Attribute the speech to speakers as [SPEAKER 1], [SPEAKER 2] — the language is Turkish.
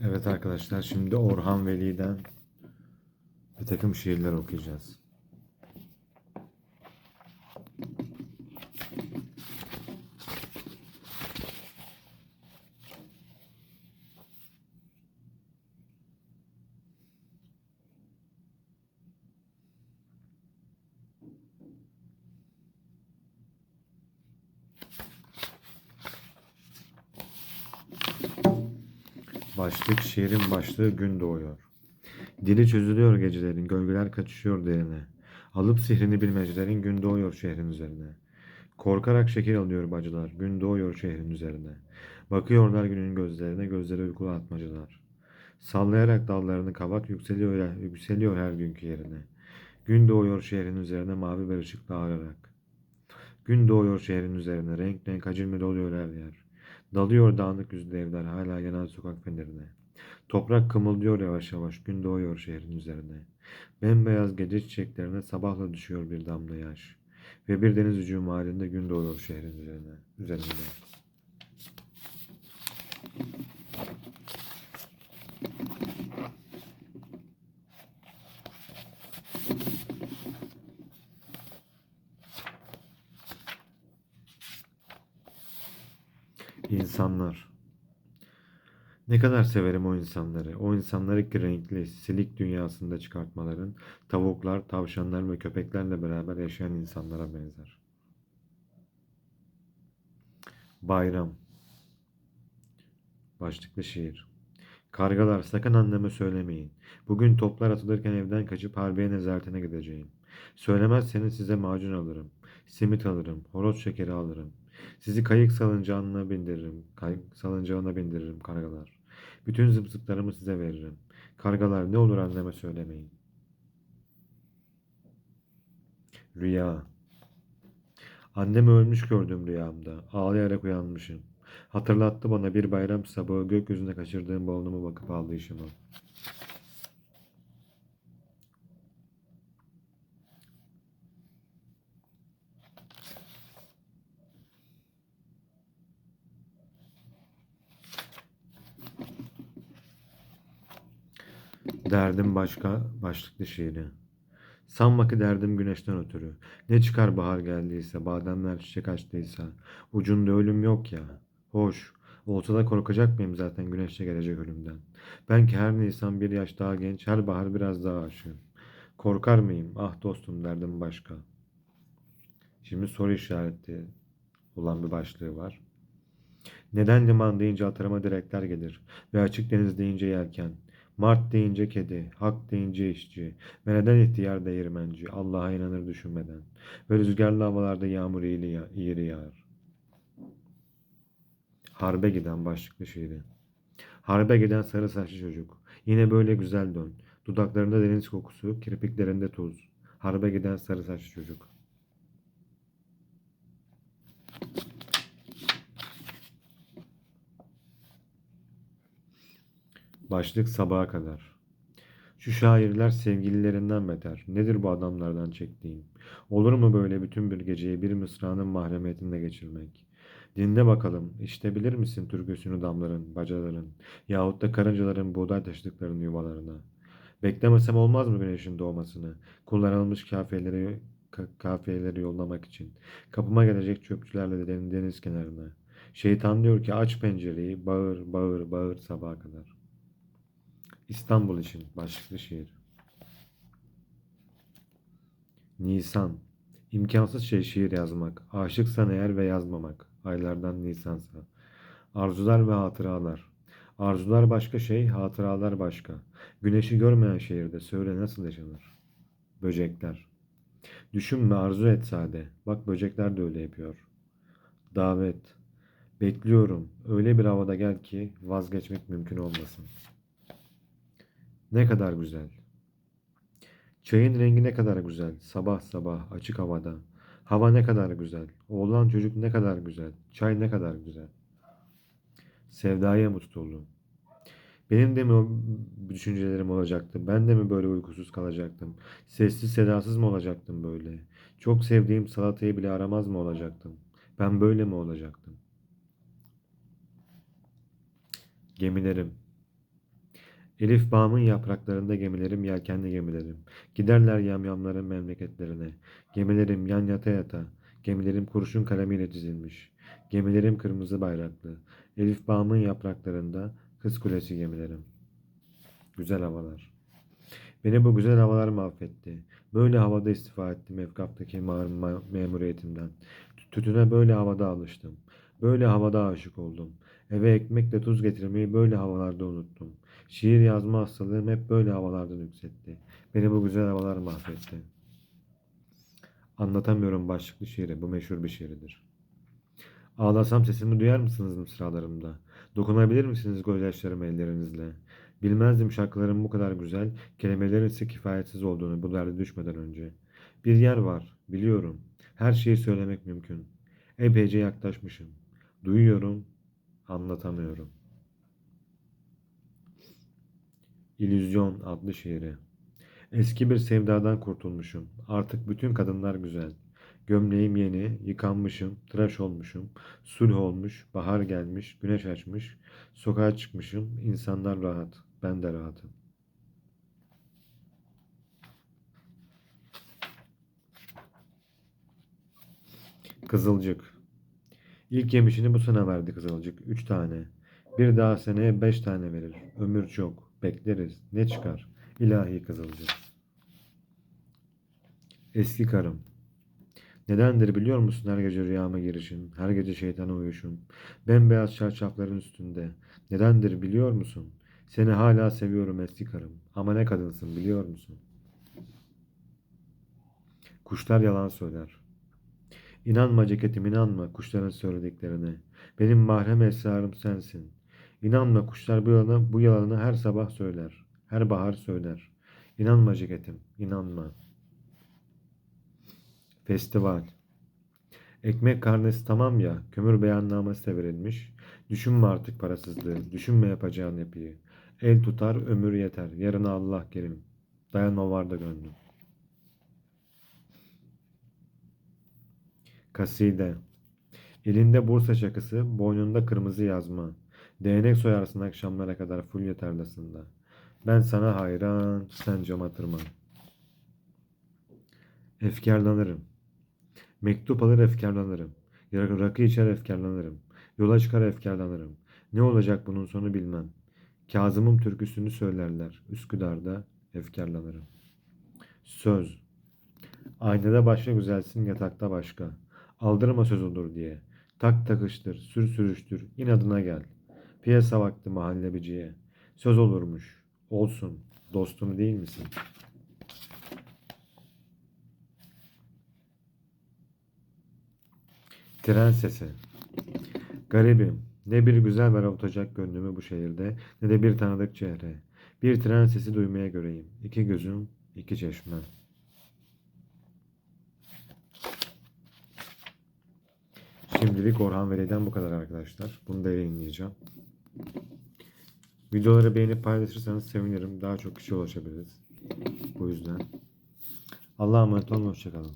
[SPEAKER 1] Evet arkadaşlar şimdi Orhan Veli'den bir takım şiirler okuyacağız. Başlık şiirin başlığı gün doğuyor. Dili çözülüyor gecelerin, gölgeler kaçışıyor derine. Alıp sihrini bilmecelerin gün doğuyor şehrin üzerine. Korkarak şekil alıyor bacılar, gün doğuyor şehrin üzerine. Bakıyorlar günün gözlerine, gözleri uykulu atmacılar. Sallayarak dallarını kavak yükseliyor, yükseliyor her günkü yerine. Gün doğuyor şehrin üzerine mavi bir ışıkla ağrarak. Gün doğuyor şehrin üzerine, renk renk acilme doluyor her yer. Dalıyor dağınık yüzlü evler hala yanan sokak fenerine. Toprak kımıldıyor yavaş yavaş gün doğuyor şehrin üzerine. Bembeyaz gece çiçeklerine sabahla düşüyor bir damla yaş. Ve bir deniz hücumu halinde gün doğuyor şehrin üzerine. üzerinde. İnsanlar. Ne kadar severim o insanları. O insanları renkli, silik dünyasında çıkartmaların, tavuklar, tavşanlar ve köpeklerle beraber yaşayan insanlara benzer. Bayram. Başlıklı şiir. Kargalar sakın anneme söylemeyin. Bugün toplar atılırken evden kaçıp harbiye nezaretine gideceğim. Söylemezseniz size macun alırım. Simit alırım. Horoz şekeri alırım. Sizi kayık salıncağına bindiririm. Kayık salıncağına bindiririm kargalar. Bütün zıpzıplarımı size veririm. Kargalar ne olur anneme söylemeyin. Rüya. Annemi ölmüş gördüm rüyamda. Ağlayarak uyanmışım. Hatırlattı bana bir bayram sabahı gökyüzüne kaçırdığım bolunumu bakıp ağlayışımı. Derdim başka, başlıklı şiiri. Sanma ki derdim güneşten ötürü. Ne çıkar bahar geldiyse, bademler çiçek açtıysa. Ucunda ölüm yok ya. Hoş, olsa da korkacak mıyım zaten güneşte gelecek ölümden. Ben ki her Nisan bir yaş daha genç, her bahar biraz daha aşığım. Korkar mıyım? Ah dostum derdim başka. Şimdi soru işareti olan bir başlığı var. Neden liman deyince hatırıma direkler gelir ve açık deniz deyince yelken. Mart deyince kedi, hak deyince işçi ve neden ihtiyar değirmenci, Allah'a inanır düşünmeden ve rüzgarlı havalarda yağmur iğri yağar. Harbe giden başlıklı şiiri. Harbe giden sarı saçlı çocuk. Yine böyle güzel dön. Dudaklarında deniz kokusu, kirpiklerinde tuz. Harbe giden sarı saçlı çocuk. Başlık sabaha kadar. Şu şairler sevgililerinden beter. Nedir bu adamlardan çektiğim? Olur mu böyle bütün bir geceyi bir mısranın mahremiyetinde geçirmek? Dinle bakalım, işte bilir misin türküsünü damların, bacaların yahut da karıncaların buğday taşıdıklarının yuvalarına? Beklemesem olmaz mı güneşin doğmasını? Kullanılmış kafiyeleri, ka- kafiyeleri yollamak için. Kapıma gelecek çöpçülerle deniz kenarına. Şeytan diyor ki aç pencereyi, bağır, bağır, bağır sabaha kadar. İstanbul için başlıklı şiir. Nisan. İmkansız şey şiir yazmak. Aşıksan eğer ve yazmamak. Aylardan Nisansa. Arzular ve hatıralar. Arzular başka şey, hatıralar başka. Güneşi görmeyen şehirde söyle nasıl yaşanır? Böcekler. Düşünme arzu et sade. Bak böcekler de öyle yapıyor. Davet. Bekliyorum. Öyle bir havada gel ki vazgeçmek mümkün olmasın. Ne kadar güzel. Çayın rengi ne kadar güzel. Sabah sabah açık havada. Hava ne kadar güzel. Oğlan çocuk ne kadar güzel. Çay ne kadar güzel. Sevdaya tutuldum? Benim de mi o düşüncelerim olacaktı? Ben de mi böyle uykusuz kalacaktım? Sessiz sedasız mı olacaktım böyle? Çok sevdiğim salatayı bile aramaz mı olacaktım? Ben böyle mi olacaktım? Gemilerim. Elif bağımın yapraklarında gemilerim yelkenli gemilerim. Giderler yamyamların memleketlerine. Gemilerim yan yata yata. Gemilerim kurşun kalemiyle çizilmiş. Gemilerim kırmızı bayraklı. Elif bağımın yapraklarında kız kulesi gemilerim. Güzel havalar. Beni bu güzel havalar mahvetti. Böyle havada istifa ettim ma- memuriyetimden. Tütüne böyle havada alıştım. Böyle havada aşık oldum. Eve ekmekle tuz getirmeyi böyle havalarda unuttum. Şiir yazma hastalığım hep böyle havalarda yükseltti. Beni bu güzel havalar mahvetti. Anlatamıyorum başlıklı şiiri. Bu meşhur bir şiiridir. Ağlasam sesimi duyar mısınız mısralarımda? Dokunabilir misiniz gözyaşlarımı ellerinizle? Bilmezdim şarkıların bu kadar güzel, kelimelerin ise kifayetsiz olduğunu bu derde düşmeden önce. Bir yer var, biliyorum. Her şeyi söylemek mümkün. Epeyce yaklaşmışım. Duyuyorum, anlatamıyorum. İllüzyon adlı şiiri. Eski bir sevdadan kurtulmuşum. Artık bütün kadınlar güzel. Gömleğim yeni, yıkanmışım, tıraş olmuşum. Sulh olmuş, bahar gelmiş, güneş açmış. Sokağa çıkmışım, insanlar rahat. Ben de rahatım. Kızılcık. İlk yemişini bu sene verdi Kızılcık. Üç tane. Bir daha seneye beş tane verir. Ömür çok. Bekleriz. Ne çıkar? İlahi Kızılcık. Eski karım. Nedendir biliyor musun her gece rüyama girişin, her gece şeytana uyuşun, bembeyaz çarşafların üstünde. Nedendir biliyor musun? Seni hala seviyorum eski karım. Ama ne kadınsın biliyor musun? Kuşlar yalan söyler. İnanma ceketim inanma kuşların söylediklerine. Benim mahrem esrarım sensin. İnanma kuşlar bu yalanı, bu yalanı her sabah söyler. Her bahar söyler. İnanma ceketim inanma. Festival. Ekmek karnesi tamam ya, kömür beyannamesi de verilmiş. Düşünme artık parasızlığı, düşünme yapacağın yapıyı. El tutar, ömür yeter, yarına Allah kerim. Dayanma var da gönlüm. Kaside. Elinde Bursa çakısı, boynunda kırmızı yazma. Değnek soyarsın akşamlara kadar fulya tarlasında. Ben sana hayran, sen cama tırman. Efkarlanırım. Mektup alır efkarlanırım. Rak- Rakı içer efkarlanırım. Yola çıkar efkarlanırım. Ne olacak bunun sonu bilmem. Kazım'ın türküsünü söylerler. Üsküdar'da efkarlanırım. Söz. Aynada başka güzelsin yatakta başka. Aldırma söz olur diye. Tak takıştır, sür sürüştür, inadına gel. Piyasa vakti mahallebiciye. Söz olurmuş. Olsun. Dostum değil misin? Tren sesi. Garibim. Ne bir güzel var avutacak gönlümü bu şehirde, ne de bir tanıdık çehre. Bir tren sesi duymaya göreyim. İki gözüm, iki çeşme. Şimdilik Orhan Veli'den bu kadar arkadaşlar. Bunu da yayınlayacağım. Videoları beğenip paylaşırsanız sevinirim. Daha çok kişi ulaşabiliriz. Bu yüzden. Allah'a emanet olun. Hoşçakalın.